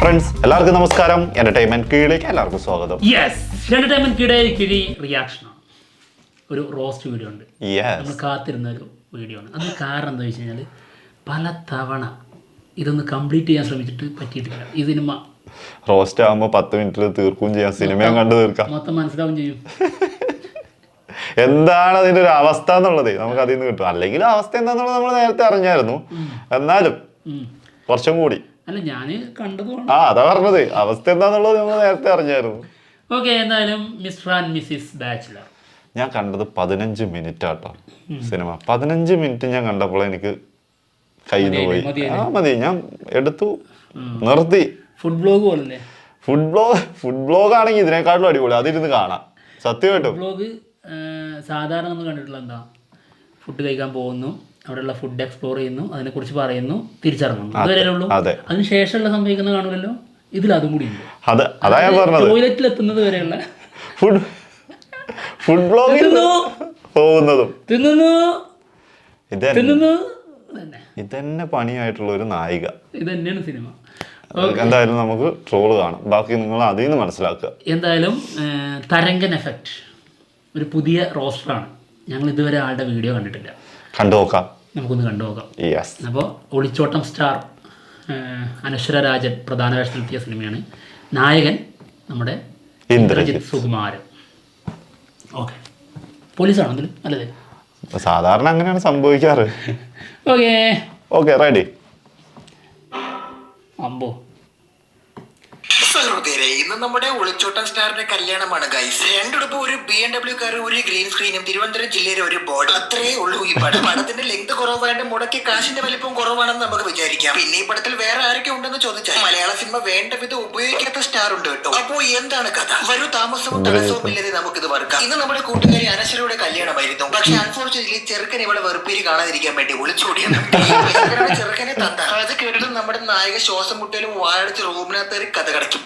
Friends എല്ലാവർക്കും നമസ്കാരം. Entertainment കീഴിലേക്ക് എല്ലാവർക്കും സ്വാഗതം. യെസ് എന്റർടൈൻമെന്റ് കീഴിലേക്ക് കിഴി റിയാക്ഷനാണ് ഒരു റോസ്റ്റ് വീഡിയോ ഉണ്ട്. നമ്മൾ കാത്തിരുന്ന ഒരു വീഡിയോ ആണ്. അത് കാരണം എന്താ വെച്ച് കഴിഞ്ഞാൽ പല തവണ ഇതൊന്ന് കംപ്ലീറ്റ് ചെയ്യാൻ ശ്രമിച്ചിട്ട് പറ്റിയിട്ടില്ല. ഈ സിനിമ റോസ്റ്റ് ആകുമ്പോൾ പത്ത് മിനിറ്റിൽ തീർക്കും ചെയ്യാം. സിനിമയും കണ്ടു തീർക്കാം. മൊത്തം മനസ്സിലാവും ചെയ്യും. എന്താണ് അതിന്റെ ഒരു അവസ്ഥ എന്നുള്ളത്? നമുക്ക് അതിൽ നിന്ന് കിട്ടും. അല്ലെങ്കിൽ അവസ്ഥ എന്താണെന്നുള്ളത് നമ്മൾ നേരത്തെ അറിഞ്ഞായിരുന്നു. എന്നാലും. കുറച്ചും കൂടി. അല്ല ഞാൻ കണ്ടത് ആ അതാ പറഞ്ഞത്. അവസ്ഥ എന്താന്നുള്ളത് നമ്മൾ നേരത്തെ അറിഞ്ഞായിരുന്നു. ഓക്കെ എന്തായാലും മിസ്റ്റർ ആൻഡ് മിസ്സിസ് ബാച്ചിലർ. ഞാൻ കണ്ടത് പതിനഞ്ച് മിനിറ്റ് ആട്ടോ സിനിമ. പതിനഞ്ച് മിനിറ്റ് ഞാൻ കണ്ടപ്പോൾ എനിക്ക് കയ്യിൽ നിന്ന് പോയി. ആ മതി. ഞാൻ എടുത്തു. നിർത്തി. ഫുഡ് ബ്ലോഗ് പോലല്ലേ? ഫുഡ് ബ്ലോഗ് ഫുഡ് ബ്ലോഗ് ആണെങ്കിൽ ഇതിനേക്കാളും അടിപൊളി. അതിരുന്ന് കാണാം. സത്യമായിട്ടും. ബ്ലോഗ് സാധാരണ നമ്മൾ കണ്ടിട്ടുള്ള എന്താ? ഫുഡ് കഴിക്കാൻ പോകുന്നു. അവിടെയുള്ള ഫുഡ് എക്സ്പ്ലോർ ചെയ്യുന്നു അതിനെക്കുറിച്ച് പറയുന്നു തിരിച്ചിറങ്ങുന്നു അതുവരെ ഉള്ളൂ അതെ. അതിന് ശേഷമുള്ള സംഭവിക്കുന്നത് കാണുമല്ലോ? ഇതിൽ അതും കൂടി ഉണ്ട്. ടോയ്ലറ്റിൽ എത്തുന്നത് വരെയുള്ള. ഫുഡ് ഫുഡ് ബ്ലോഗിൽ പോകുന്നതും. തിന്നുന്നു. ഇതന്നെ. തിന്നുന്നു. ഇതന്നെ. പണിയായിട്ടുള്ള ഒരു നായിക. ഇത് തന്നെയാണ് സിനിമ എന്തായാലും നമുക്ക് ട്രോൾ കാണാം. ബാക്കി നിങ്ങൾ അതിൽ നിന്ന് മനസ്സിലാക്കുക. എന്തായാലും തരംഗൻ എഫക്റ്റ് ഒരു പുതിയ റോസ്റ്ററാണ് ഞങ്ങൾ ഇതുവരെ ആളുടെ വീഡിയോ കണ്ടിട്ടില്ല. കണ്ടു നോക്കാം നമുക്കൊന്ന് കണ്ടു നോക്കാം അപ്പോൾ ഒളിച്ചോട്ടം സ്റ്റാർ അനശ്വര രാജൻ പ്രധാന വേഷത്തിലെത്തിയ സിനിമയാണ്. നായകൻ നമ്മുടെ ഇന്ദ്രജിത് സുകുമാരൻ. ഓക്കെ. പോലീസാണോ അതിൽ നല്ലത്. സാധാരണ അങ്ങനെയാണ് സംഭവിക്കാറ്. ഓക്കെ. Okay ready. അമ്പോ. സഹൃദയരെ ഇന്ന് നമ്മുടെ ഒളിച്ചോട്ടം സ്റ്റാറിന്റെ കല്യാണമാണ് ഗൈസ് രണ്ടുടുപ്പ് ഒരു ബി എം ഡബ്ല്യു കാർ ഒരു ഗ്രീൻ സ്ക്രീനും തിരുവനന്തപുരം ജില്ലയിലെ ഒരു ബോർഡ് അത്രേ ഉള്ളൂ ഈ പടം. പടത്തിന്റെ ലെങ്ത് കുറവായിട്ട് മുടക്കി കാശിന്റെ വലിപ്പം കുറവാണെന്ന് നമുക്ക് വിചാരിക്കാം. പിന്നെ ഈ പടത്തിൽ വേറെ ആരൊക്കെ ഉണ്ടെന്ന് ചോദിച്ചാൽ മലയാള സിനിമ വേണ്ട വിധം ഉപയോഗിക്കാത്ത സ്റ്റാർ ഉണ്ട് കേട്ടോ. അപ്പോ എന്താണ് കഥ? വരൂ താമസവും തടസ്സവും ഇല്ലാതെ നമുക്കിത് വർക്കാം ഇന്ന് നമ്മുടെ കൂട്ടുകാരി അനശ്വരയുടെ കല്യാണമായിരുന്നു. പക്ഷെ അൺഫോർച്ചുനേറ്റ്ലി ചെറുക്കൻ ഇവളെ വെറുപ്പേര് കാണാതിരിക്കാൻ വേണ്ടി ഒളിച്ചോടിയാണ് ചെറുക്കനെ തന്ന അത് കേട്ടിട്ട് നമ്മുടെ നായക ശ്വാസം മുട്ടയിലും വാഴടിച്ച് റൂമിനകത്ത് കഥ കടക്കും.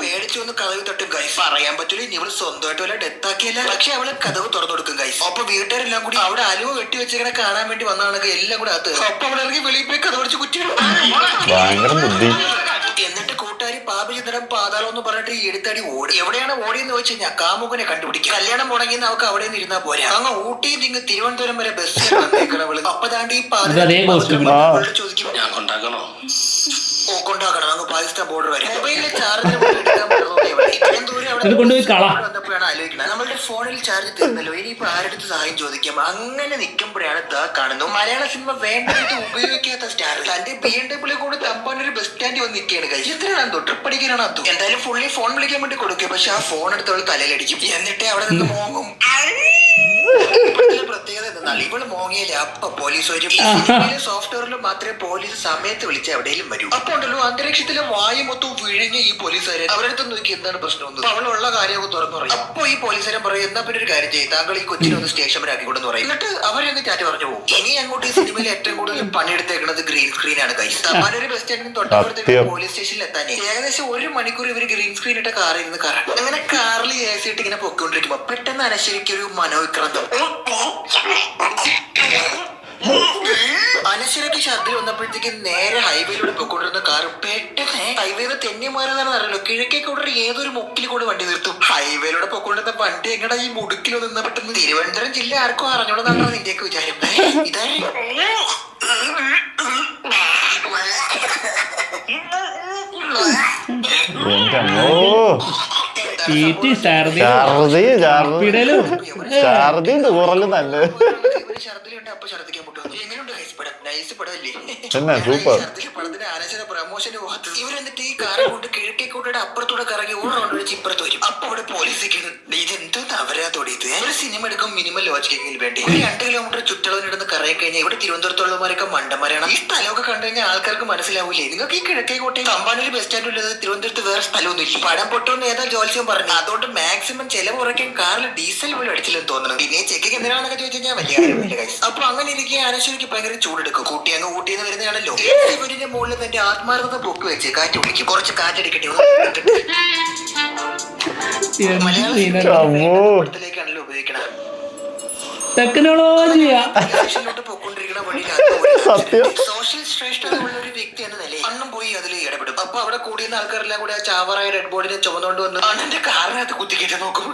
പേടിച്ചു ഒന്ന് കഥവ് തട്ടും. ഗൈസ് പറയാൻ പറ്റൂല. ഇനി ഇവൾ സ്വന്തമായിട്ട് വല്ല ഡെത്ത് ആക്കിയല്ല പക്ഷെ അവൾ കഥവ് തുറന്നു കൊടുക്കും ഗൈസ് അപ്പൊ വീട്ടുകാരെല്ലാം കൂടി അവിടെ അലുവ വെട്ടി വെച്ചിങ്ങനെ കാണാൻ വേണ്ടി വന്നതാണെങ്കിൽ എല്ലാം കൂടെ അത് അപ്പൊ അവിടെ ഇറങ്ങി വെളിയിൽ പോയി കഥ പഠിച്ച് കുറ്റി ഭയങ്കര ബുദ്ധി. എന്നിട്ട് കൂട്ടുകാരി പാപചിത്രം പാതാളം എന്ന് പറഞ്ഞിട്ട് ഈ എടുത്തടി ഓടി. എവിടെയാണ് ഓടിയെന്ന് വെച്ച് കഴിഞ്ഞാൽ കാമുകനെ കണ്ടുപിടിക്കും. കല്യാണം മുടങ്ങിയെന്ന് നമുക്ക് അവിടെ നിന്ന് ഇരുന്നാ പോരാ. അങ്ങ് ഊട്ടി തിങ്ങ് തിരുവനന്തപുരം വരെ ബസ് അപ്പൊ താണ്ടി ഈ പാതാളം. ചോദിക്കും ഞാൻ കൊണ്ടാക്കണോ ഓ കൊണ്ടാക്കണം അങ്ങ് പാകിസ്ഥാൻ ബോർഡർ വരെ മൊബൈലിൽ ചാർജ് ഇത്രയും ദൂരം അവിടെ ഇത് കൊണ്ടുപോയി കള. വന്നപ്പോഴാണ് ആലോചിക്കുന്നത്. നമ്മളുടെ ഫോണിൽ ചാർജ് തീർന്നല്ലോ. ഇനിയിപ്പോ ആരുടെ സഹായം ചോദിക്കാം? അങ്ങനെ നിൽക്കുമ്പോഴാണ് ദാ കാണുന്നു മലയാള സിനിമ വേണ്ട വിധം ഉപയോഗിക്കാത്ത സ്റ്റാർ തന്റെ ബി എം ഡബ്ല്യൂ കൂടെ തമ്പാൻ ഒരു ബസ് സ്റ്റാൻഡിൽ വന്ന് നിൽക്കുകയാണ് കഴിച്ചു ഇത്രയാണ് എന്തോ ട്രിപ്പ് അടിക്കാനാണ് അതു. എന്തായാലും ഫുള്ളി ഫോൺ വിളിക്കാൻ വേണ്ടി കൊടുക്കുക. പക്ഷെ ആ ഫോൺ എടുത്തവൾ തലയിലടിക്കും. എന്നിട്ട് അവിടെ നിന്ന് മോങ്ങും. പ്രത്യേകത എന്തെന്നാൽ ഇവൾ മോങ്ങിയില്ല അപ്പൊ പോലീസ് വരും? സോഫ്റ്റ്വെയറിൽ മാത്രമേ പോലീസ് സമയത്ത് വിളിച്ച് എവിടെയും വരൂ. അപ്പൊ ഉണ്ടല്ലോ അന്തരീക്ഷത്തിലെ വായു മൊത്തം വിഴുങ്ങി ഈ പോലീസുകാരെ. അവരടുത്ത് നോക്കി എന്താണ് പ്രശ്നം എന്ന്. അപ്പൊ അവളുള്ള കാര്യമൊക്കെ തുറന്നു പറയും. അപ്പൊ ഈ പോലീസുകാരൻ പറയും എന്നാ പിന്നെ ഒരു കാര്യം ചെയ്യും. താങ്കൾ ഈ കൊച്ചിനെ ഒന്ന് സ്റ്റേഷൻ വരെ ആക്കിക്കൊണ്ടെന്ന് പറയും. എന്നിട്ട് അവരെന്ന് ചാറ്റ് പറഞ്ഞു പോകും. ഇനി അങ്ങോട്ട് ഈ സിനിമയിൽ ഏറ്റവും കൂടുതൽ പണിയെടുത്തേക്കുന്നത് ഗ്രീൻ സ്ക്രീൻ ആണ് കൈ തമ്പാനൊരു ബസ് സ്റ്റാൻഡിന് തൊട്ടപ്പുറത്തേക്ക് പോലീസ് സ്റ്റേഷനിൽ എത്താൻ ഏകദേശം ഒരു മണിക്കൂർ ഇവർ ഗ്രീൻ സ്ക്രീൻ ഇട്ട കാറിൽ ഇരുന്ന് കറങ്ങും. അങ്ങനെ കാറിൽ എ സി ഇട്ട് ഇങ്ങനെ പൊക്കോണ്ടിരിക്കുമ്പോ പെട്ടെന്ന് അനശ്വരിക്ക് ഒരു മനോവിക്രാന്തം. അനശ്വരക്ക് ശബ്ദം വന്നപ്പോഴത്തേക്ക് നേരെ ഹൈവേയിലൂടെ പൊക്കോണ്ടിരുന്ന കാർ പെട്ടെന്ന് ഹൈവേന്ന് തെന്നി മാറുന്നതാണെന്ന് അറിയാലോ കിഴക്കേക്ക് കൂടെ ഏതൊരു മുക്കിൽ കൂടെ വണ്ടി നിർത്തും. ഹൈവേയിലൂടെ പൊക്കോണ്ടിരുന്ന വണ്ടി എങ്ങടാ ഈ മുടുക്കിൽ നിന്ന് പെട്ടെന്ന്? തിരുവനന്തപുരം ജില്ല ആർക്കും അറിഞ്ഞോളന്നാണ് നിന്റെയൊക്കെ വിചാരം. അമ്മോ തീറ്റി ഛർദി ഛർദിയും തൂറലും നല്ല. ഇവർ ഛർദിലുണ്ട് അപ്പൊ ഛർദിക്കാൻ മുട്ടും എങ്ങനെയുണ്ട് ഗൈസ് പടം? നൈസ് പടമല്ലേ? ഛർദിലെ പടത്തിന് ആനച്ചന പ്രമോഷന് പോകാത്തത് ഇവരെന്നിട്ട് ഈ കാറ് കൊണ്ട് കിഴക്കേക്കോട്ടയുടെ അപ്പുറത്തൂടെ കറങ്ങി ഒരു റൗണ്ട് വെച്ച് ഇപ്പുറത്ത് വരും. അപ്പൊ അവിടെ പോലീസ് ഇതെന്തോന്ന് അവരാ തൊടിയത് ഒരു സിനിമ എടുക്കും മിനിമം ലോജിക്കെങ്കിൽ വേണ്ടി? ഒരു രണ്ട് കിലോമീറ്റർ ചുറ്റളവിനിടുന്ന് കറങ്ങി കഴിഞ്ഞാൽ ഇവിടെ തിരുവനന്തപുരത്തുള്ളവരൊക്കെ മണ്ടന്മാരാണ്. ഈ സ്ഥലമൊക്കെ കണ്ടു കഴിഞ്ഞാൽ ആൾക്കാർക്ക് മനസ്സിലാവൂലേ? നിങ്ങൾക്ക് ഈ കിഴക്കേക്കോട്ടയിൽ തമ്പാനൊരു ബസ് സ്റ്റാൻഡ് ഉള്ളത് തിരുവനന്തപുരത്ത് വേറെ സ്ഥലമൊന്നും ഇല്ല. പടം പൊട്ടുമെന്ന് ഏതാ ജോത്സ്യം പറഞ്ഞു? അതുകൊണ്ട് മാക്സിമം ചെലവ് കുറയ്ക്കാൻ കാറിൽ ഡീസൽ പോലും അടിച്ചില്ലെന്ന് തോന്നുന്നു പിന്നെ ചെക്കിങ് എന്തിനാണെന്നൊക്കെ ചോദിച്ചു കഴിഞ്ഞാൽ വലിയ കാര്യമില്ല guys. അപ്പൊ അങ്ങനെ ഇരിക്കെ അനശ്വരിക്ക് ഭയങ്കര ചൂടെടുക്കും കൂട്ടി അങ്ങ് ഊട്ടിന്ന് വരുന്നതാണല്ലോ ഇവരിന്റെ മുകളിൽ തന്റെ ആത്മാർത്ഥത പൊക്കി വെച്ച് കാറ്റ് വിളിക്കും. കുറച്ച് കാറ്റടിക്കട്ടെ മലയാളത്തിലേക്കാണല്ലോ ഉപയോഗിക്കണത്. ടെക്നോളജിയാ. സത്യം. സോഷ്യൽ ശ്രേഷ്ഠതയുള്ള ഒരു വ്യക്തി എന്ന നിലയിൽ അണ്ണും പോയി പോയി അതിൽ ഇടപെടും. അപ്പൊ അവിടെ കൂടിയുന്ന ആൾക്കാരെല്ലാം കൂടി ആ ചാവറായ റെഡ് ബോർഡിനെ ചുമന്നുകൊണ്ട് വന്ന് അണ്ണന്റെ കാറിനകത്ത് കുത്തിക്കേറ്റ് നോക്കും.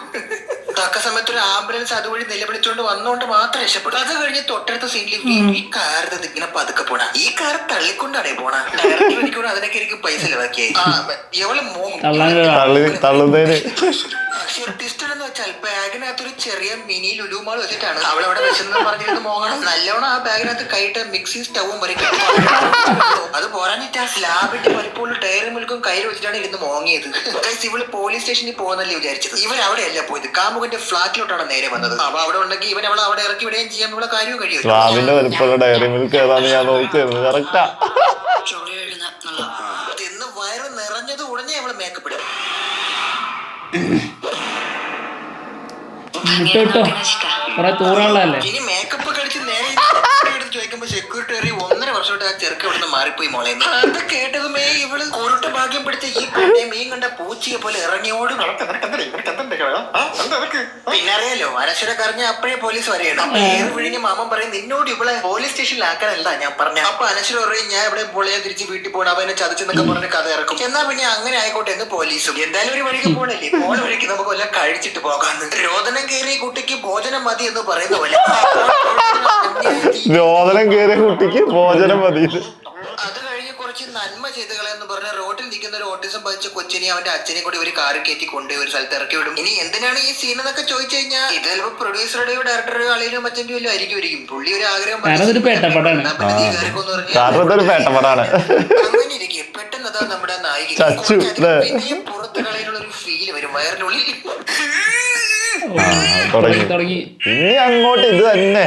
തക്ക സമയത്ത് ഒരു ആംബുലൻസ് അതുവഴി നിലവിളിച്ചുകൊണ്ട് വന്നുകൊണ്ട് മാത്രം രക്ഷപ്പെടും അത് കഴിഞ്ഞ് തൊട്ടടുത്ത സീനിൽ ഈ കാർ ഇങ്ങനെ പതുക്കെ പോണ. ഈ കാർ തള്ളിക്കൊണ്ടാണേ പോണ. ഡയറക്ടർ എനിക്കൂടെ അതിനൊക്കെ എനിക്ക് പൈസ ചെലവാക്കിയേ. ആ എവളെ മോഹം ട്വിസ്റ്റഡ് എന്ന് വെച്ചാൽ ബാഗിനകത്തൊരു ചെറിയ മിനി ലുലുമാൾ വെച്ചിട്ടാണ്. അവൾ അവിടെ വെച്ചെന്ന് പറഞ്ഞിരുന്ന് മോങ്ങണം നല്ലോണം ആ ബാഗിനകത്ത് കൈയിട്ട് മിക്സി സ്റ്റവും വരെ അത് പോരാഞ്ഞിട്ട് ആ സ്ലാബിട്ട് വലിപ്പമുള്ള ടയറും മിൽക്കും കയ്യിൽ വെച്ചിട്ടാണ് ഇരുന്ന് മോങ്ങിയത്. ഇവൾ പോലീസ് സ്റ്റേഷനിൽ പോകുന്നല്ലേ വിചാരിച്ചത്. ഇവൻ അവിടെയല്ല പോയത്? കാമുകന്റെ ഫ്ലാറ്റിലോട്ടാണ് നേരെ വന്നത്. അപ്പൊ അവിടെ ഉണ്ടെങ്കിൽ ഇവൻ അവളെ അവിടെ ഇറക്കി വിടുകയും ചെയ്യാൻ ഇവിടെ കാര്യവും കഴിയും. സ്ലാബിന്റെ വലിപ്പമുള്ള ഡയറി മിൽക്ക് ഏതാന്ന് ഞാൻ നോക്കിയായിരുന്നു. കറക്റ്റാ തിന്ന് വയറ് നിറഞ്ഞത് ഉടനെ അവൾ മേക്കപ്പ് ഇടും. മുട്ട ഇട്ടോ കുറെ തൂറാനുള്ളതല്ലേ? വർഷമായിട്ട് ആ ചെറുക്ക ഇവിടുന്ന് മാറിപ്പോയി മോളെ. അത് കേട്ടതുമേ ഇവൾ കുരുട്ട ഭാഗ്യം പിടിച്ച ഈ പെണ്ണെ മീൻ കണ്ട പൂച്ചയെ പോലെ ഇറങ്ങിയോട് പിന്നെ അറിയാലോ അനശ്വര കറിഞ്ഞ അപ്പഴേ പോലീസ് വരെയാണ്. അപ്പൊ വിഴിഞ്ഞ മാമൻ പറയും നിന്നോട് ഇവളെ പോലീസ് സ്റ്റേഷനിൽ സ്റ്റേഷനിലാക്കാനല്ല ഞാൻ പറഞ്ഞ. അപ്പൊ അനശ്വര പറയും ഞാൻ ഇവിടെ പോളിയാ തിരിച്ച് വീട്ടിൽ പോകണം അവനെ ചതച്ചെന്നൊക്കെ പറഞ്ഞ കഥ ഇറക്കും. എന്നാ പിന്നെ അങ്ങനെ ആയിക്കോട്ടെ എന്ന് പോലീസും. എന്തായാലും ഒരു വഴിക്ക് പോണല്ലേ? പോണ വഴിക്ക് നമുക്ക് വല്ല കഴിച്ചിട്ട് പോകാന്ന്. രോദനം കയറി കുട്ടിക്ക് ഭോജനം മതി എന്ന് പറയുന്ന പോലെ. രോദനം കയറിയ കുട്ടിക്ക് ഭോജനം മതി. അത് കഴിഞ്ഞ് കുറച്ച് നന്മ ചെയ്തുകളെന്ന് പറഞ്ഞ റോട്ടിൽ നിൽക്കുന്ന ഒരു ഓട്ടിസം ബാധിച്ച കൊച്ചിനെ അവന്റെ അച്ഛനെ കൂടി ഒരു കാറിൽ കയറ്റി കൊണ്ട് ഒരു സ്ഥലത്ത് ഇറക്കി വിടും. ഇനി എന്തിനാണ് ഈ സീൻ എന്നൊക്കെ ചോദിച്ചു കഴിഞ്ഞാൽ ഇത് ചിലപ്പോ പ്രൊഡ്യൂസറുടെയോ ഡയറക്ടറുടെയോ അളിയിലും അച്ഛന്റെ വല്ലതും ആയിരിക്കും പുള്ളി ഒരു ആഗ്രഹം അങ്ങനെ ഇരിക്കെ. പെട്ടെന്ന് അതാ നമ്മുടെ നായിക? പിന്നെയും പുറത്ത് കളയാനുള്ള ഒരു ഫീൽ വരും വയറിനുള്ളിൽ. തുടങ്ങി. ഇനി അങ്ങോട്ട് ഇത് തന്നെ.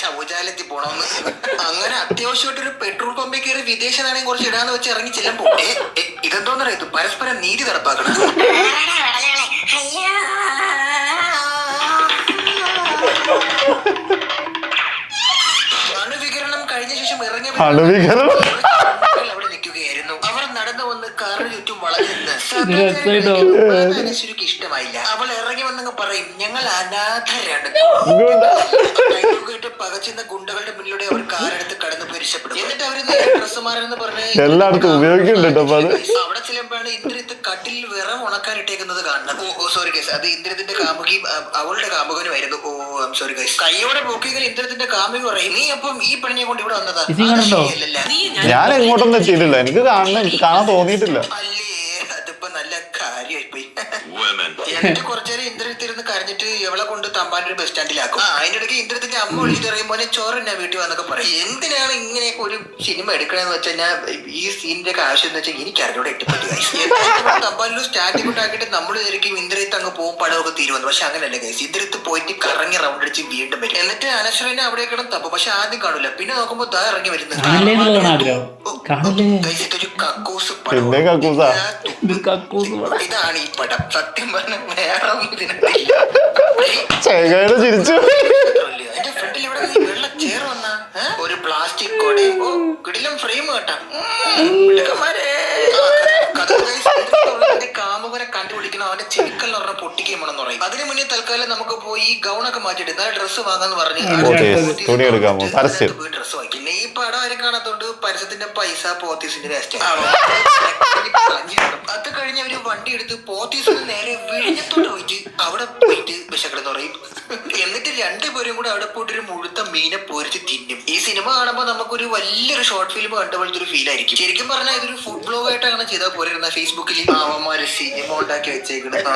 ശൗചാലയത്തിൽ പോണമെന്ന് അങ്ങനെ അത്യാവശ്യമായിട്ടൊരു പെട്രോൾ പമ്പിൽ കയറി വിദേശ നാണയം കുറച്ച് ഇടാന്ന് വെച്ച് ഇറങ്ങി ചെല്ലുമ്പോ ഇതെന്തോന്നറിയ ഇത് പരസ്പരം നീതി നടപ്പാക്കണം അണുവികരണം കഴിഞ്ഞ ശേഷം ഇറങ്ങി വരുന്ന അണുവികരണം? അവിടെ നിൽക്കുകയായിരുന്നു. അവർ നടന്നു വന്ന് കാറിന് ചുറ്റും വളഞ്ഞു നിന്ന് രസായിട്ടോ. അനശ്വരിക്ക് ഇഷ്ടമായില്ല. അവൾ ഇറങ്ങി വന്നങ്ങ് പറയും ഞങ്ങൾ അനാഥരാണ്. പകച്ചുന്ന ഗുണ്ടകളുടെ മുന്നിലൂടെ അവർ കാറെടുത്ത് കടന്നു പോയി എന്നിട്ട് അവർ ഡ്രസ്സുമാരെന്ന് പറഞ്ഞ് എല്ലായിടത്തും ഉപയോഗിക്കുന്നുണ്ട് അവിടെ ചെല്ലുമ്പോഴാണ് ഇന്ദ്രിയത്ത് കട്ടിൽ വിറം ഉണക്കാൻ ഇട്ടേക്കുന്നത് കാണുന്നത്. ഓ സോറി ഗൈസ് അത് ഇന്ദ്രത്തിന്റെ കാമുകിയും അവളുടെ കാമുകനുമായിരുന്നു. ഓ ഐം സോറി ഗൈസ് കൈയോടെ പോക്കികൾ ഇന്ദ്രത്തിന്റെ കാമുകി പറയും നീ അപ്പം ഈ പെണ്ണിനെ കൊണ്ട് ഇവിടെ വന്നതാ. ഞാൻ എങ്ങോട്ടൊന്നും എത്തിയിട്ടില്ല എനിക്ക് കാണണം എനിക്ക് കാണാൻ തോന്നിയിട്ടില്ല. അല്ലേ അതിപ്പോ നല്ല കാര്യമായിപ്പോയി എന്നിട്ട് കുറച്ചേരം ഇന്ദ്രത്തിരുന്ന് കരഞ്ഞിട്ട് എവളെ കൊണ്ട് തമ്പാനൊരു ബസ് സ്റ്റാൻഡിലാക്കും അതിന്റെ ഇടയ്ക്ക് ഇന്ദ്രത്തിന്റെ അമ്മ വിളിച്ചിട്ട് പറയും മോനെ ചോറ് എന്നാ വീട്ടിൽ വന്നൊക്കെ പറയും. എന്തിനാണ് ഇങ്ങനെയൊക്കെ ഒരു സിനിമ എടുക്കണമെന്ന് വെച്ചാൽ ഞാൻ ഈ സീനിന്റെ ഒക്കെ ആവശ്യം എന്ന് വെച്ചാൽ എനിക്ക് അറിഞ്ഞൂടെ ഇട്ടപ്പെട്ടു തമ്പാനൊരു സ്റ്റാൻഡിൽ കൊണ്ടാക്കിയിട്ട് നമ്മൾ ശരിക്കും ഇന്ദ്രത്ത് അങ്ങ് പോകും പടമൊക്കെ തീരുവന്നു പക്ഷെ അങ്ങനെയല്ല ഗൈസ് ഇന്ദ്രത്ത് പോയിട്ട് കറങ്ങി റൗണ്ട് അടിച്ച് വീണ്ടും വരും. എന്നിട്ട് അനശ്വരനെ അവിടെ കിടന്ന് തപ്പും. പക്ഷെ ആദ്യം കാണൂല. പിന്നെ നോക്കുമ്പോ ദാ ഇറങ്ങി വരുന്നത് ആഗ്രഹം. ഗൈസ് ഇതൊരു കക്കൂസ് പിന്നെ കക്കൂസാ? ഇത് കക്കൂസ് പടം. ഇതാണ് ഈ പടം. സത്യം പറഞ്ഞ വേറെ ഒന്നും ഇതിനകത്തില്ല ചേകയുടെ ചിരിച്ചു. ഒരു പ്ലാസ്റ്റിക് കൊടി. കിടിലും കിടിലം ഫ്രെയിം കേട്ടാ. കാമുകനെ കണ്ടുപിടിക്കണം അവന്റെ ചെവിക്കൽ എന്ന് പറഞ്ഞ പൊട്ടിക്കുകയും വേണമെന്ന് പറയും. അതിന് മുന്നേ തൽക്കാലം നമുക്ക് പോയി ഈ ഗൗണൊക്കെ മാറ്റിയിട്ട് ഡ്രസ്സ് വാങ്ങാന്ന് പറഞ്ഞു തുണി വാങ്ങി ഈ പടം ആരും കാണാത്തോണ്ട് പരസ്യത്തിന്റെ പൈസ പോത്തീസിന്റെ വേസ്റ്റ് അത് കഴിഞ്ഞ് അവർ വണ്ടി എടുത്ത് പോത്തീസിന് നേരെ വിഴിഞ്ഞത്തോട്ട് പോയിട്ട് അവിടെ പോയിട്ട് വിശക്കടെന്ന് പറയും. എന്നിട്ട് രണ്ടുപേരും കൂടെ അവിടെ പോയിട്ട് ഒരു മുഴുത്ത മീനെ പൊരിച്ച് തിന്നും. ഈ സിനിമ കാണുമ്പോൾ നമുക്കൊരു വലിയൊരു ഷോർട്ട് ഫിലിം കണ്ട പോലത്തെ ഒരു ഫീൽ ആയിരിക്കും. ശരിക്കും പറഞ്ഞാൽ ഇതൊരു ഫുഡ് ബ്ലോഗ് ആയിട്ടാണ് ചെയ്താൽ പോരുന്ന ഫേസ്ബുക്കിൽ അവന്മാര് സിനിമ ഉണ്ടാക്കി വെച്ചേക്കുന്നത്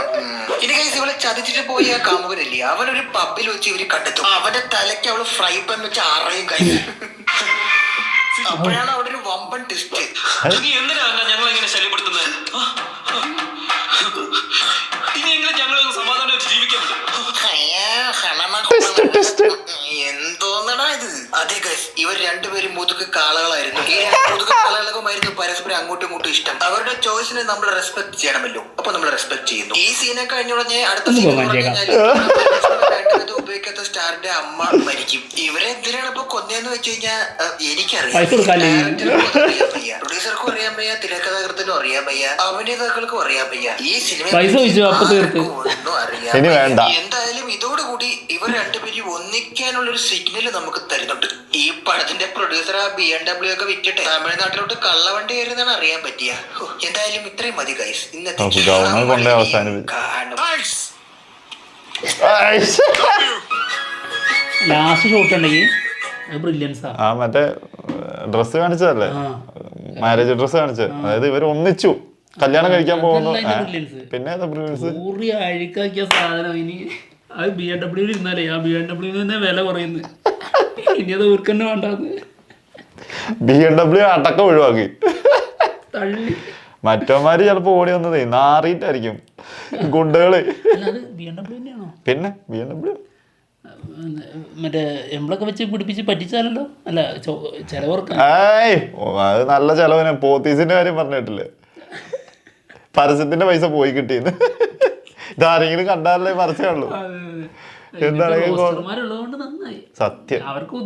ഇനി കൈസ് ഇവളെ ചതിച്ചിട്ട് പോയി ആ കാമുകനല്ലേ? അവനൊരു പബ്ബിൽ വെച്ച് ഇവർ കണ്ടെത്തും. അവന്റെ തലയ്ക്ക് അവൾ ഫ്രൈ പാൻ വെച്ച് അറയും കൈസ് അപ്പോഴാണ് അവിടെ ഒരു വമ്പൻ ടെസ്റ്റ് നീ എന്തിനാണ് ഞങ്ങൾ ഇങ്ങനെ ശല്യപ്പെടുത്തുന്നത് എന്തോന്നടാ ഇത് അതെ ഗൈസ് ഇവർ രണ്ടുപേരും മുതുക്ക് കാളകളായിരുന്നു. ഈ മുതുക്ക് കാളകൾക്കുമായിരുന്നു പരസ്പരം അങ്ങോട്ടും ഇങ്ങോട്ടും ഇഷ്ടം. അവരുടെ ചോയ്സിനെ നമ്മൾ റെസ്പെക്ട് ചെയ്യണമല്ലോ. അപ്പൊ നമ്മൾ റെസ്പെക്ട് ചെയ്യുന്നു. ഈ സീനെ കഴിഞ്ഞുടഞ്ഞ് അടുത്ത സീൻ ഉപയോഗിക്കാത്ത സ്റ്റാറിന്റെ അമ്മ മരിക്കും. ഇവരെ എന്തിനാണ് ഇപ്പൊ കൊന്നേന്ന് വെച്ച് കഴിഞ്ഞാൽ? എനിക്കറിയാം പ്രൊഡ്യൂസർക്കും അറിയാൻ വയ്യ. തിരക്കഥാകൃത്തിനും അറിയാൻ വയ്യ. അഭിനേതാക്കൾക്കും അറിയാൻ വയ്യ. ഈ സിനിമ പൈസ ചോദിച്ചു, അപ്പൊ തീർത്ത്. ഒന്നും അറിയാൻ ഇനി വേണ്ട. എന്തായാലും ഇതോടുകൂടി ഇവർ രണ്ടുപേരും ഒന്നിക്കാനുള്ള ഒരു സിഗ്നൽ നമുക്ക് തരുന്നുണ്ട്. ഈ പടത്തിന്റെ പ്രൊഡ്യൂസർ ആ ബി എം ഡബ്ല്യു ഒക്കെ വിറ്റിട്ട് തമിഴ്നാട്ടിലോട്ട് കള്ളവണ്ടി വരുന്നതാണ് അറിയാൻ പറ്റിയ. എന്തായാലും ഇത്രയും മതി ഗൈസ് ഇന്നത്തെ ലാസ്റ്റ് ഷോട്ട് ഉണ്ടെങ്കിൽ ആ മറ്റേ ഡ്രസ്സ് കാണിച്ചതല്ലേ? മാരേജ് ഡ്രസ് കാണിച്ചത്. അതായത് ഇവർ ഒന്നിച്ചു. കല്യാണം കഴിക്കാൻ പോകുന്നു. പിന്നെ അഴുക്കാക്കിയ സാധനം ഇനി. അത് ബി എം ഡബ്ല്യു ഇരുന്നാലേ ആ ബി എം ഡബ്ല്യു വില കുറയുന്നു. ഇനി അത് വേണ്ടാന്ന്. ബി എം ഡബ്ല്യു അടക്കം ഒഴിവാക്കി. തള്ളി. മറ്റവന്മാര് ചിലപ്പോ ഓടി വന്നതേ നാറിയിട്ടായിരിക്കും ഗുണ്ടകൾ. അല്ല അത് ബി എം ഡബ്ല്യു തന്നെയാണോ? പിന്നെ ബി എം ഡബ്ല്യു മറ്റേ എംബ്ലൊക്കെ വെച്ച് പിടിപ്പിച്ച് പറ്റിച്ചാലല്ലോ? അല്ല ചിലവർക്ക്. ഏയ് ഓ, അത് നല്ല ചെലവിന് പോത്തീസിന്റെ കാര്യം പറഞ്ഞിട്ടില്ലേ? പരസ്യത്തിന്റെ പൈസ പോയി കിട്ടിയെന്ന് ഇതാരെങ്കിലും കണ്ടാലേ പരസ്യമുള്ളൂ. സത്യം. അവർക്ക്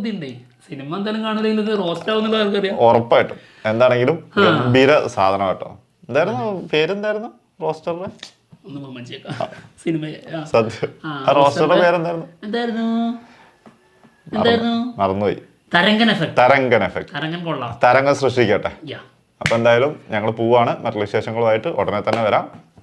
സിനിമ എന്തായാലും കാണുന്നില്ല. ഇത് റോസ്റ്റ് ആവുന്നുള്ള ഉറപ്പായിട്ടും. എന്താണെങ്കിലും ഗംഭീര സാധനം കേട്ടോ. എന്തായിരുന്നു? പേരെന്തായിരുന്നു റോസ്റ്ററിന്റെ? സിനിമ റോസ്റ്ററിന്റെ പേരെന്തായിരുന്നു? എന്തായിരുന്നു? എന്തായിരുന്നു? മറന്നുപോയി. തരംഗൻ എഫക്ട്. തരംഗൻ എഫക്ട്. തരംഗൻ കൊള്ളാം. തരംഗം സൃഷ്ടിക്കട്ടെ. അപ്പൊ എന്തായാലും ഞങ്ങൾ പോവാണ്. മറ്റുള്ള വിശേഷങ്ങളുമായിട്ട് ഉടനെ തന്നെ വരാം.